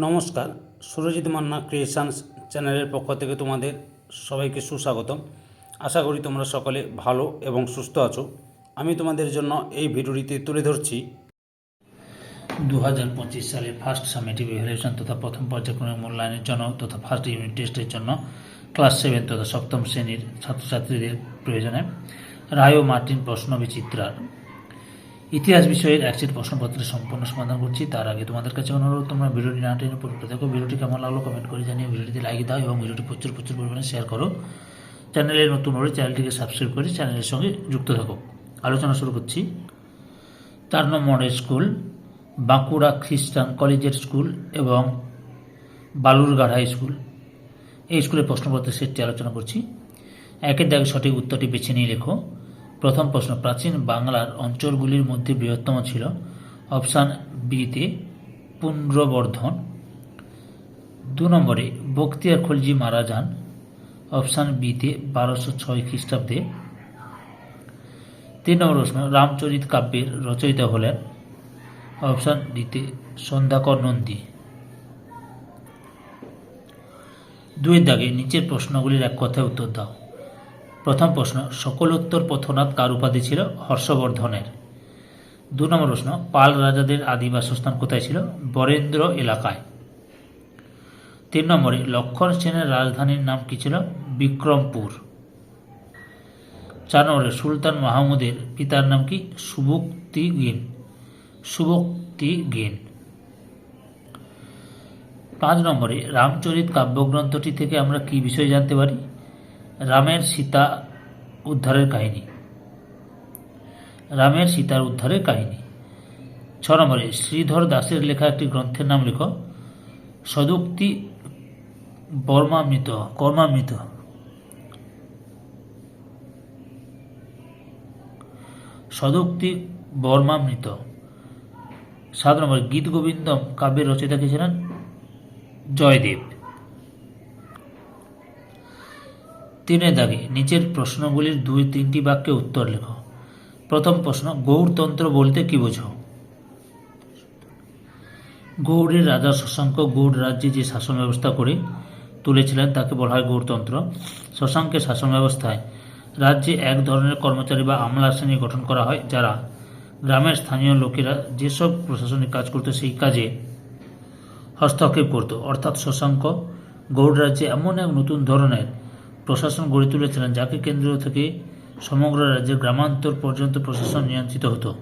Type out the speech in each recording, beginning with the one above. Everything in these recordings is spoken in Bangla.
নমস্কার, সুরজিৎ মান্না ক্রিয়েশনস চ্যানেলের পক্ষ থেকে তোমাদের সবাইকে সুস্বাগতম। আশা করি তোমরা সকলে ভালো এবং সুস্থ আছো। আমি তোমাদের জন্য এই ভিডিওটিতে তুলে ধরছি দু হাজার পঁচিশ সালের ফার্স্ট সামেটিভ ইভ্যালুয়েশন তথা প্রথম পর্যায়ক্রমিক মূল্যায়নের জন্য তথা ফার্স্ট ইউনিট টেস্টের জন্য ক্লাস সেভেন তথা সপ্তম শ্রেণির ছাত্রছাত্রীদের প্রয়োজনে রায় ও মার্টিন প্রশ্ন বিচিত্রার ইতিহাস বিষয়ের একসেট প্রশ্নপত্রের সম্পূর্ণ সমাধান করছি। তার আগে তোমাদের কাছে অনুরোধ, তোমরা ভিডিওটি না টেনে পুরোটা দেখো ভিডিওটি কেমন লাগল কমেন্ট করে জানিয়ে ভিডিওটিতে লাইক দাও এবং ভিডিওটি প্রচুর প্রচুর পরিমাণে শেয়ার করো। চ্যানেলে নতুন হলে চ্যানেলটিকে সাবস্ক্রাইব করে চ্যানেলের সঙ্গে যুক্ত থাকো। আলোচনা শুরু করছি। চার নম্বর স্কুল, বাঁকুড়া খ্রিস্টান কলেজের স্কুল এবং হাই স্কুল। এই স্কুলের প্রশ্নপত্রের সেটটি আলোচনা করছি। একের দাগে সঠিক উত্তরটি বেছে নিয়ে লেখো। প্রথম প্রশ্ন, প্রাচীন বাংলার অঞ্চলগুলির মধ্যে বৃহত্তম ছিল। অপশান বিতে পুনর্বর্ধন। দু নম্বরে, বক্তিয়ার খলজি মারা যান। অপশান বিতে বারোশো ছয় খ্রিস্টাব্দে। তিন নম্বর প্রশ্ন, রামচরিত কাব্যের রচয়িতা হলেন। অপশান ডিতে সন্ধ্যাকর নন্দী। দুয়ের দাগে নিচের প্রশ্নগুলির এক কথায় উত্তর দাও। প্রথম প্রশ্ন, সকলোত্তর পথনাথ কার উপাধি ছিল? হর্ষবর্ধনের। দু নম্বর প্রশ্ন, পাল রাজাদের আদি বাসস্থান কোথায় ছিল? বরেন্দ্র এলাকায়। তিন নম্বরে, লক্ষণ সেনের রাজধানীর নাম কি ছিল? বিক্রমপুর। চার নম্বরে, সুলতান মাহমুদের পিতার নাম কি? সুবুক্তি গিন সুবক্তি গেন পাঁচ নম্বরে, রামচরিত কাব্যগ্রন্থটি থেকে আমরা কি বিষয় জানতে পারি? রামের সীতা উদ্ধারের কাহিনী। রামের সীতার উদ্ধারের কাহিনী। ছ নম্বরে, শ্রীধর দাসের লেখা একটি গ্রন্থের নাম লেখ, সদুক্তি বর্মামৃত, কর্মামৃত। সদুক্তি বর্মামৃত। সাত নম্বর, গীত গোবিন্দম কাব্যের রচয়িতা কে ছিলেন? জয়দেব। তিনের দাগে নিচের প্রশ্নগুলির দুই তিনটি বাক্যে উত্তর লেখো। প্রথম প্রশ্ন, গৌড়তন্ত্র বলতে কি বোঝো গৌড়ের রাজা শশাঙ্ক গৌড় রাজ্যে যে শাসন ব্যবস্থা করে তুলেছিলেন, তাকে বলা হয় গৌড়তন্ত্র। শশাঙ্কের শাসন ব্যবস্থায় রাজ্যে এক ধরনের কর্মচারী বা আমলা শ্রেণি গঠন করা হয়, যারা গ্রামের স্থানীয় লোকেরা যেসব প্রশাসনিক কাজ করতো, সেই কাজে হস্তক্ষেপ করত। অর্থাৎ শশাঙ্ক গৌড় রাজ্যে এমন এক নতুন ধরনের প্রশাসন গড়ে তুলেছিলেন যাকে কেন্দ্র থেকে সমগ্র রাজ্যের গ্রামান্তর পর্যন্ত প্রশাসন নিয়ন্ত্রিত হতো।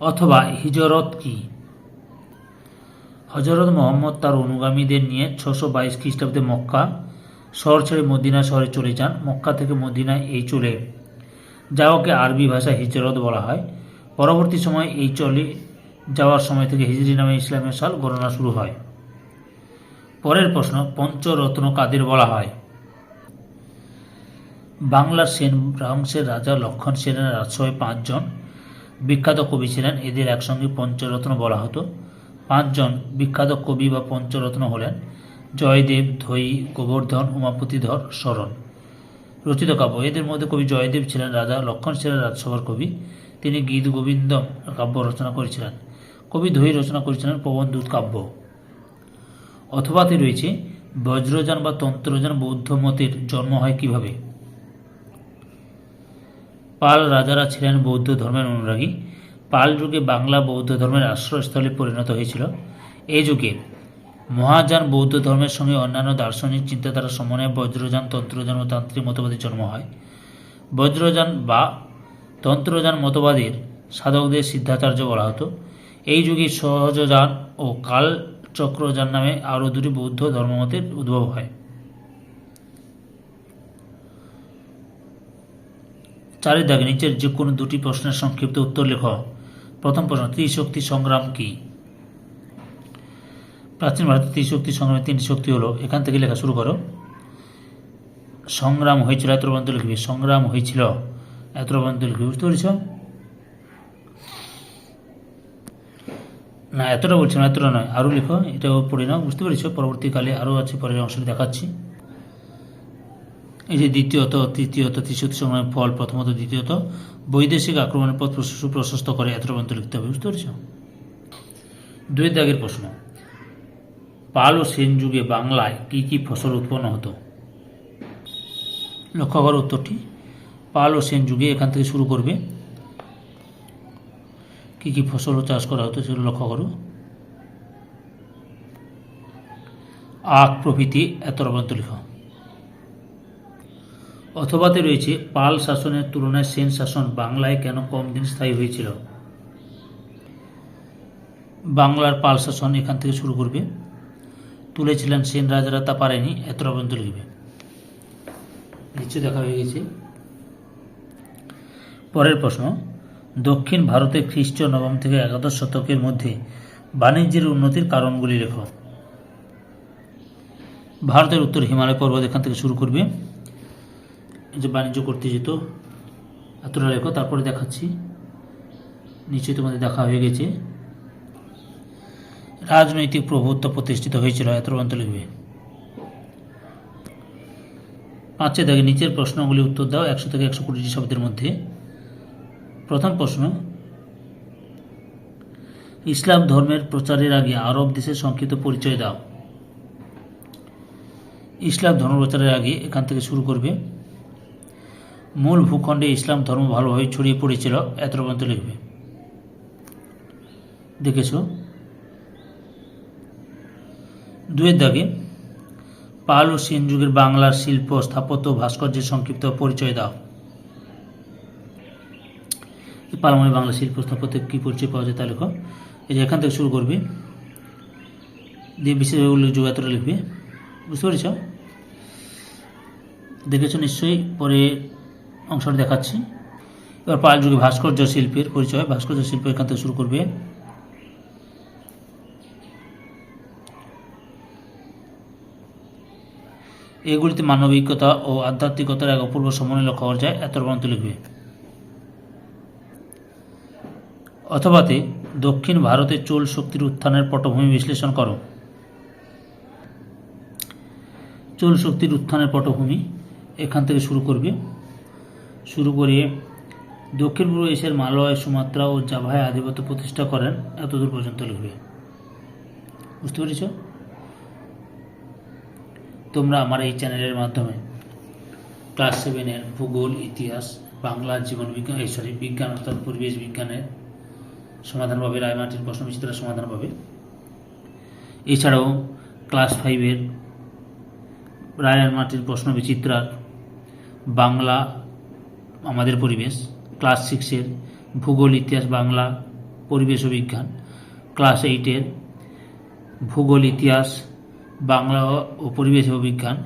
অথবা হিজরত কি? হজরত মোহাম্মদ তার অনুগামীদের নিয়ে ছশো বাইশ খ্রিস্টাব্দে মক্কা শহর ছেড়ে মদিনা শহরে চলে যান। মক্কা থেকে মদিনায় এই চলে যাওয়াকে আরবি ভাষায় হিজরত বলা হয়। পরবর্তী সময় এই চলে যাওয়ার সময় থেকে হিজরি নামে ইসলামের সাল গণনা শুরু হয়। পরের প্রশ্ন, পঞ্চরত্ন কাদের বলা হয়? বাংলার সেন রাংশের রাজা লক্ষণ সেনের রাজসভায় পাঁচজন, বিখ্যাত কবি ছিলেন, এদের একসঙ্গে পঞ্চরত্ন বলা হতো। পাঁচজন বিখ্যাত কবি বা পঞ্চরত্ন হলেন জয়দেব, ধৈ, গোবর্ধন, উমাপতিধর, শরণ। রচিত কাব্য। এদের মধ্যে কবি জয়দেব ছিলেন, রাজা লক্ষণ সেনের রাজসভার কবি। তিনি গীত গোবিন্দম কাব্য রচনা করেছিলেন। কবি ধৈ রচনা করেছিলেন পবনদূত কাব্য। অথবাতে রয়েছে, বজ্রযান বা তন্ত্রযান বৌদ্ধ মতের জন্ম হয় কীভাবে? পাল রাজারা ছিলেন বৌদ্ধ ধর্মের অনুরাগী। পাল যুগে বাংলা বৌদ্ধ ধর্মের আশ্রয়স্থলে পরিণত হয়েছিল। এই যুগে মহাযান বৌদ্ধ ধর্মের সঙ্গে অন্যান্য দার্শনিক চিন্তাধারা সমন্বয়ে বজ্রযান, তন্ত্রযান ও তান্ত্রিক মতবাদের জন্ম হয়। বজ্রযান বা তন্ত্রযান মতবাদের সাধকদের সিদ্ধাচার্য বলা হতো। এই যুগে সহজযান ও কালচক্রযান নামে আরও দুটি বৌদ্ধ ধর্মমতের উদ্ভব হয়। চারের দাগে নিচের যে কোনো দুটি প্রশ্নের সংক্ষিপ্ত উত্তর লেখ। প্রথম প্রশ্ন ত্রিশক্তি সংগ্রাম কি? প্রাচীন ভারতের ত্রিশক্তি সংগ্রামের তিনটি শক্তি হলো, এখান থেকে লেখা শুরু করো। সংগ্রাম হয়েছিল, এত পর্যন্ত লিখবি। সংগ্রাম হয়েছিল, এত পর্যন্ত লিখবি, বুঝতে পেরেছ? না, এতটা বলছি না, এতটা নয়। আরও লিখো, এটাও পড়ে নাও, বুঝতে পেরেছ? পরবর্তীকালে আরও আছে, পরের অংশটি দেখাচ্ছি। এই যে দ্বিতীয়ত, তৃতীয়ত তৃতীয়ত সময় ফল, প্রথমত, দ্বিতীয়ত, বৈদেশিক আক্রমণের পথ সুপ্রশস্ত করে, এত পর্যন্ত লিখতে হবে, বুঝতে পেরেছ? দুই দাগের প্রশ্ন। পাল ও সেন যুগে বাংলায় কী কী ফসল উৎপন্ন হতো? লক্ষ্য করো উত্তরটি। পাল ও সেন যুগে এখান থেকে শুরু করবে। কী কী ফসল চাষ করা হতো সেগুলো লক্ষ্য করো। আখ প্রভৃতি এত রবন্ত লেখ। অথবাতে রয়েছে পাল শাসনের তুলনায় সেন শাসন বাংলায় কেন কম দিন স্থায়ী হয়েছিল? বাংলার পাল শাসন এখান থেকে শুরু করবে। তুলেছিলেন সেন রাজারা, তা পারেনি এত পর্যন্ত লিখবে। নিচে দেখা হয়ে গেছে। পরের প্রশ্ন, দক্ষিণ ভারতে খ্রিস্ট নবম থেকে একাদশ শতকের মধ্যে বাণিজ্যের উন্নতির কারণগুলি লেখো। ভারতের উত্তর হিমালয় পর্বত এখান থেকে শুরু করবে। যে বাণিজ্য করতে যেত, এতটা লেখো তারপরে দেখাচ্ছি। নিচে তোমাদের দেখা হয়ে গেছে। রাজনৈতিক প্রভুত্ব প্রতিষ্ঠিত হয়েছিল এত লিখবে পাঁচে দেখে নিচের প্রশ্নগুলি উত্তর দাও, একশো থেকে একশো কুড়িটি শব্দের মধ্যে। প্রথম প্রশ্ন, ইসলাম ধর্মের প্রচারের আগে আরব দেশের সংক্ষিপ্ত পরিচয় দাও। ইসলাম ধর্ম প্রচারের আগে এখান থেকে শুরু করবে। মূল ভূখণ্ডে ইসলাম ধর্ম ভালোভাবে ছড়িয়ে পড়েছিল এত পর্যন্ত লিখবে। দেখেছ? দুয়ের দাগে, পাল ও সেন যুগের বাংলার শিল্প, স্থাপত্য ভাস্কর্যের সংক্ষিপ্ত পরিচয় দাও। পালমনি বাংলা শিল্প স্থাপত্যের কী পরিচয় পাওয়া যায় তা লেখো। এই যে এখান থেকে শুরু করবে। দিয়ে বিশেষভাবে উল্লেখযোগ্য এতটা লিখবে। বুঝতে পেরেছ? দেখেছ নিশ্চয়ই? পরে অংশটা দেখাচ্ছি। এবার পাল যুগে ভাস্কর্য শিল্পের পরিচয়, ভাস্কর্য শিল্প এখান থেকে শুরু করবে। এগুলিতে মানবিকতা ও আধ্যাত্মিকতার এক অপূর্ব সমন্বয় লক্ষ্য করা যায়। এত পর্যন্ত লিখবে। অথবাতে দক্ষিণ ভারতে চোল শক্তির উত্থানের পটভূমি বিশ্লেষণ করো। চোল শক্তির উত্থানের পটভূমি এখান থেকে শুরু করবে। শুরু করিয়ে দক্ষিণ পূর্ব এশিয়ার মালয়, সুমাত্রা ও জাভায় আধিপত্য প্রতিষ্ঠা করেন এতদূর পর্যন্ত লিখবে। বুঝতে পেরেছ? তোমরা আমার এই চ্যানেলের মাধ্যমে ক্লাস সেভেনের ভূগোল, ইতিহাস, বাংলা, জীবন বিজ্ঞান, এই, সরি, বিজ্ঞান অর্থাৎ পরিবেশ বিজ্ঞানের সমাধান পাবে রায়মাটির প্রশ্ন বিচিত্রার সমাধান পাবে। এছাড়াও ক্লাস ফাইভের রায়ন মাটির প্রশ্ন বিচিত্রার বাংলা আমাদের পরিবেশ ক্লাস সিক্সের ভূগোল, ইতিহাস, বাংলা, পরিবেশ ও বিজ্ঞান ক্লাস এইটের ভূগোল, ইতিহাস, বাংলা ও পরিবেশ ও বিজ্ঞান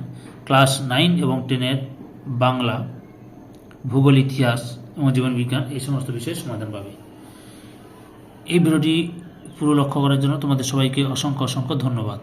ক্লাস নাইন এবং টেনের বাংলা, ভূগোল, ইতিহাস এবং জীবন বিজ্ঞান এই সমস্ত বিষয়ে সমাধান পাবে। এই ভিডিওটি পুরো লক্ষ্য করার জন্য তোমাদের সবাইকে অসংখ্য অসংখ্য ধন্যবাদ।